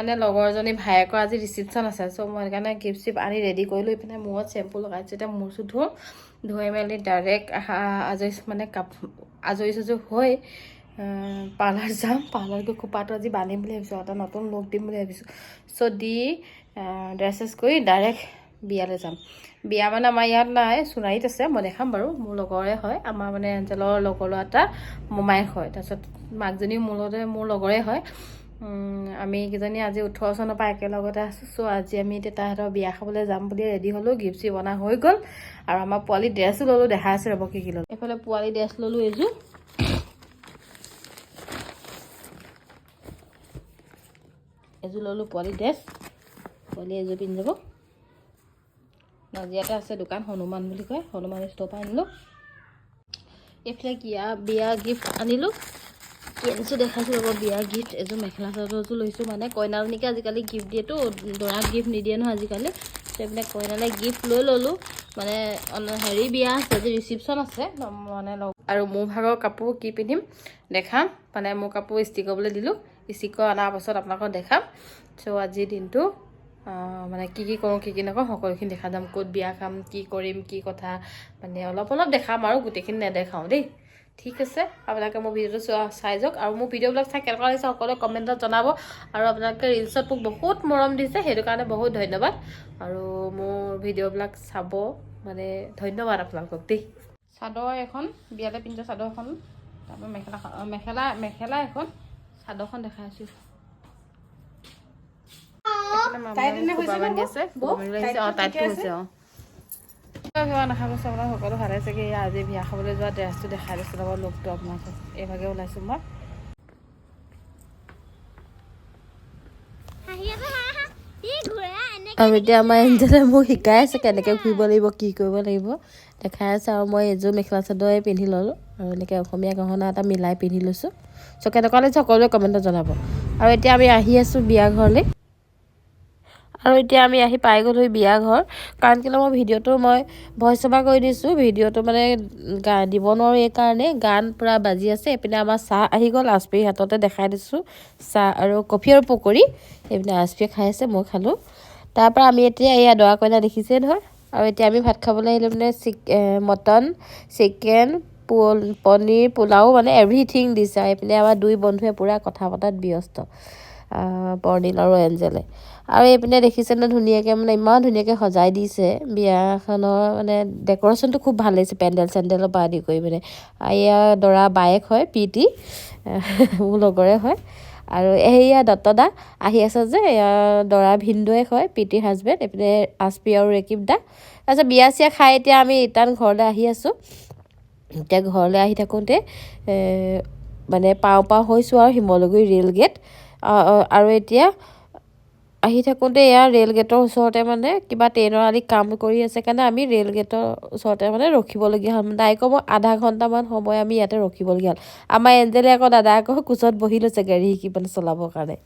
মানে লগৰজনী ভায়েকৰ আজি ৰিচিপশ্যন আছে চ' মই সেইকাৰণে গিফ্ট চিফ্ট আনি ৰেডি কৰি লৈ পিনে মূৰত চেম্পু লগাইছোঁ। এতিয়া মূৰ চুৰ ধুওঁ ধুই মেলি ডাইৰেক্ট আজৰি মানে কাপোৰ আজৰি চাজৰি হৈ পাৰ্লাৰ যাম। পাৰ্লাৰ গৈ খোপাটো আজি বান্ধিম বুলি ভাবিছোঁ এটা নতুন লুক দিম বুলি ভাবিছোঁ। চ' দি ড্ৰেছ চেছ কৰি ডাইৰেক্ট বিয়ালৈ যাম। বিয়া মানে আমাৰ ইয়াত নাই সোণাৰীত আছে মই দেখাম বাৰু। মোৰ লগৰে হয় আমাৰ মানে এঞ্জেলৰ লগৰ ল'ৰা এটা মোমায়েক হয়। তাৰপিছত মাকজনীও মোৰ লগতে মোৰ লগৰে হয়। আমি কেইজনী আজি ওঠৰ চনৰ পৰা একেলগতে আছোঁ চ' আজি আমি এতিয়া তাহাঁতৰ বিয়া খাবলৈ যাম বুলি ৰেডি হ'লোঁ গিফ্ট চিফ্ট বনা হৈ গ'ল। আৰু আমাৰ পোৱালি ড্ৰেছো ল'লোঁ দেখাই আছে ৰ'ব কি কি ল'লোঁ। এইফালে পোৱালি ড্ৰেছ ল'লোঁ এইযোৰ এযোৰ ল'লোঁ পোৱালি ড্ৰেছ পোৱালি এযোৰ পিন্ধি যাব। নাজিয়াতে আছে দোকান হনুমান বুলি কয় হনুমান ষ্ট'ৰ পৰা আনিলোঁ। এইফালে বিয়া বিয়া গিফ্ট আনিলোঁ। কি আনিছোঁ দেখাইছোঁ ৰ'ব বিয়া গিফ্ট এযোৰ মেখেলা চাদৰযোৰ লৈছোঁ মানে। কইনাজনীকে আজিকালি গিফ্ট দিয়েতো দৰাক গিফ্ট নিদিয়ে নহয় আজিকালি। ত' এইপিনে কইনালে গিফ্ট লৈ ল'লোঁ। মানে হেৰি বিয়া আছে আজি ৰিচিপশ্যন আছে মানে লগ আৰু মোৰ ভাগৰ কাপোৰ কি পিন্ধিম দেখাম। মানে মোৰ কাপোৰ ইস্ত্ৰি কৰিবলৈ দিলোঁ। কৰি অনাৰ পাছত আপোনালোকক দেখাম। চ' আজিৰ দিনটো মানে কি কি কৰোঁ কি কি নকৰোঁ সকলোখিনি দেখা যাম। ক'ত বিয়া খাম কি কৰিম কি কথা মানে অলপ অলপ দেখাম আৰু গোটেইখিনি নেদেখাওঁ দেই। ঠিক আছে আপোনালোকে মোৰ ভিডিঅ'টো চোৱা চাই যাওক আৰু মোৰ ভিডিঅ'বিলাক চাই কেনেকুৱা লাগিছে সকলোৱে কমেণ্টত জনাব আৰু আপোনালোকে ৰিলচত মোক বহুত মৰম দিছে সেইটো কাৰণে বহুত ধন্যবাদ আৰু মোৰ ভিডিঅ'বিলাক চাব মানে ধন্যবাদ আপোনালোকক দেই। চাদৰ এখন বিয়ালৈ পিন্ধা চাদৰ এখন তাৰপৰা মেখেলা মেখেলা মেখেলা এখন চাদৰখন দেখাই আছোঁ। অঁ হৈছে অঁ। সেৱা নাখা বস্তু আপোনাৰ সকলো ভালে এয়া আজি বিয়া খাবলৈ যোৱা ড্ৰেছটো দেখাই দিছোঁ লগত লুকটো আপোনালোকক। এইভাগে ওলাইছোঁ মই। আৰু এতিয়া আমাৰ এঞ্জেলে মোক শিকাই আছে কেনেকৈ ঘূৰিব লাগিব কি কৰিব লাগিব। দেখাই আছে আৰু মই এযোৰ মেখেলা চাদৰে পিন্ধি ল'লোঁ আৰু এনেকৈ অসমীয়া গহনা এটা মিলাই পিন্ধি লৈছোঁ। চ' কেনেকুৱা লাগিছে সকলোৱে কমেণ্টত জনাব। আৰু এতিয়া আমি আহি আছোঁ বিয়া ঘৰলৈ আৰু এতিয়া আমি আহি পাই গ'লোঁ বিয়া ঘৰ কাৰণ কেলৈ মই ভিডিঅ'টো মই ভইচ অভাৰ কৰি দিছোঁ। ভিডিঅ'টো মানে গা দিব নোৱাৰোঁ এইকাৰণে। গান পূৰা বাজি আছে। এইপিনে আমাৰ চাহ আহি গ'ল। আজপি হাততে দেখাই দিছোঁ। চাহ আৰু কফি আৰু পকৰি। এইপিনে আজপিয়ে খাই আছে মই খালোঁ। তাৰপৰা আমি এতিয়া এয়া দৰা কইনা দেখিছে নহয়। আৰু এতিয়া আমি ভাত খাবলৈ আহিলোঁ মানে চিক মটন চিকেন পোল পনীৰ পোলাও মানে এভৰিথিং দিছে। আৰু এইপিনে আমাৰ দুই বন্ধুৱে পূৰা কথা পতাত ব্যস্ত। বৰ্ণিল আৰু এঞ্জেলে। আৰু এইপিনে দেখিছে ন ধুনীয়াকৈ মানে ইমান ধুনীয়াকৈ সজাই দিছে। বিয়াখনৰ মানে ডেক'ৰেশ্যনটো খুব ভাল লাগিছে পেণ্ডেল চেণ্ডেলৰ পৰা আদি কৰি মানে। এয়া দৰা বায়েক হয় প্ৰীতি মোৰ লগৰে হয়। আৰু এয়া দত্তদা আহি আছে যে এয়া দৰা ভিনদৌৱেক হয় প্ৰীতিৰ হাজবেণ্ড এইপিনে আজপি আৰু ৰেকিব দা। তাৰপিছত বিয়া চিয়া খাই এতিয়া আমি ৰিটাৰ্ণ ঘৰলৈ আহি আছোঁ। এতিয়া ঘৰলৈ আহি থাকোঁতে মানে পাওঁ পাওঁ হৈছোঁ আৰু শিমলুগুৰি ৰে'ল গেট। আৰু এতিয়া আহি থাকোঁতে এয়া ৰে'ল গেটৰ ওচৰতে মানে কিবা ট্ৰেইনৰ আদি কাম কৰি আছে কাৰণে আমি ৰে'ল গেটৰ ওচৰতে মানে ৰখিবলগীয়া হ'ল। নাই কমেও আধা ঘণ্টামান সময় আমি ইয়াতে ৰখিবলগীয়া হ'ল। আমাৰ এঞ্জেলে আকৌ দাদা আকৌ কোচত বহি লৈছে গাড়ী শিকি মানে চলাবৰ কাৰণে।